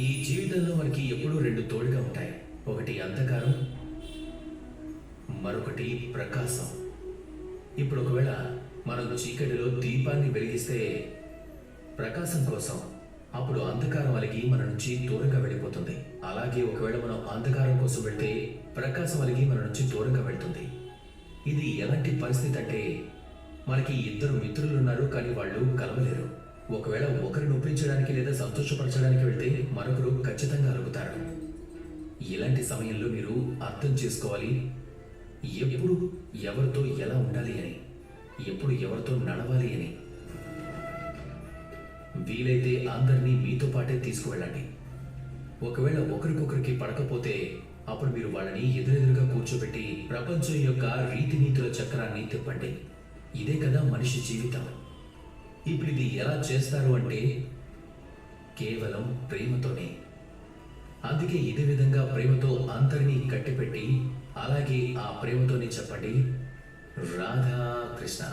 ఈ జీవితంలో మనకి ఎప్పుడూ రెండు తోడుగా ఉంటాయి. ఒకటి అంధకారం మరొకటి ప్రకాశం. ఇప్పుడు ఒకవేళ మనం చీకటిలో దీపాన్ని వెలిగిస్తే ప్రకాశం కోసం అప్పుడు అంధకారం అలిగి మన నుంచి దూరంగా వెళ్ళిపోతుంది. అలాగే ఒకవేళ మనం అంధకారం కోసం వెళ్తే ప్రకాశం అలిగి మన నుంచి దూరంగా వెళ్తుంది. ఇది ఎలాంటి పరిస్థితి అంటే మనకి ఇద్దరు మిత్రులు ఉన్నారు కానీ వాళ్ళు కలవలేరు. ఒకవేళ ఒకరిని ఒప్పించడానికి సంతోషపరచడానికి వెళ్తే మరొకరు ఖచ్చితంగా అలుగుతారు ఇలాంటి సమయంలో మీరు అర్థం చేసుకోవాలి. ఎప్పుడు ఎవరితో ఎలా ఉండాలి అని ఎప్పుడు ఎవరితో నడవాలి అని. వీలైతే అందరినీ మీతో పాటే తీసుకువెళ్ళండి. ఒకవేళ ఒకరికొకరికి పడకపోతే అప్పుడు మీరు వాళ్ళని ఎదురెదురుగా కూర్చోబెట్టి ప్రపంచం యొక్క రీతినీతుల చక్రాన్ని తిప్పండి. ఇదే కదా మనిషి జీవితం. ఇప్పుడు ఇది ఎలా చేస్తారు అంటే కేవలం ప్రేమతోనే. అందుకే ఇదే విధంగా ప్రేమతో అందరినీ కట్టిపెట్టి అలాగే ఆ ప్రేమతోనే చెప్పండి రాధా కృష్ణ